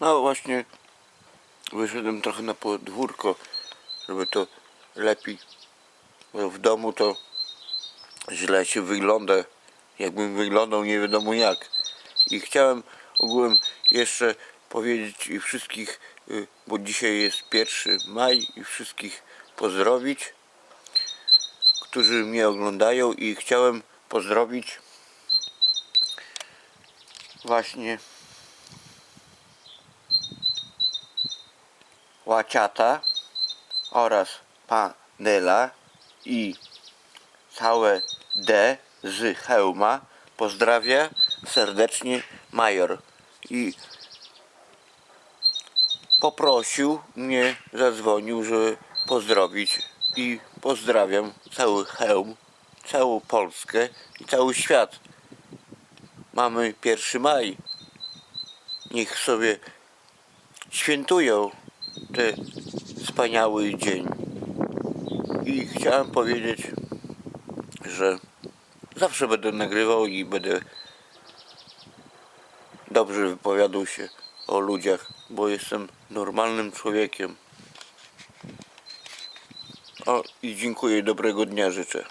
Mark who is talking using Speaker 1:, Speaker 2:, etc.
Speaker 1: No właśnie wyszedłem trochę na podwórko, żeby to lepiej, bo w domu to źle się wygląda, jakbym wyglądał nie wiadomo jak. I chciałem ogółem jeszcze powiedzieć i wszystkich, y, bo dzisiaj jest 1 maj i wszystkich pozdrowić, którzy mnie oglądają i chciałem pozdrowić właśnie Łaciata oraz Panela i całe D z hełma pozdrawia serdecznie Major i poprosił mnie, zadzwonił, żeby pozdrowić i pozdrawiam cały hełm, całą Polskę i cały świat. Mamy 1 maj. Niech sobie świętują ten wspaniały dzień. I chciałem powiedzieć, że zawsze będę nagrywał i będę dobrze wypowiadał się o ludziach, bo jestem normalnym człowiekiem. O i dziękuję, dobrego dnia życzę.